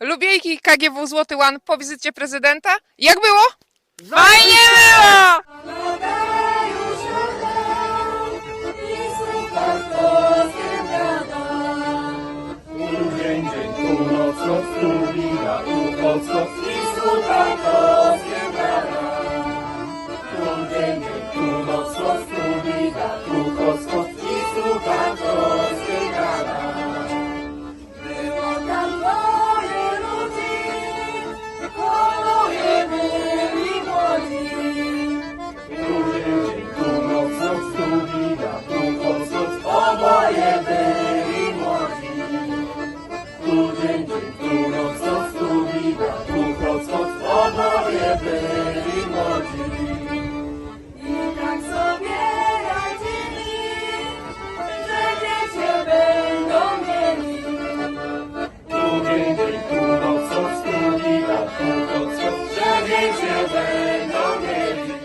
Lubiejki KGW Złoty Łan po wizycie prezydenta. Jak było? Fajnie było! Dzień, dzień, tu noc, noc, tu wina, tu noc, noc i słucha to. silver.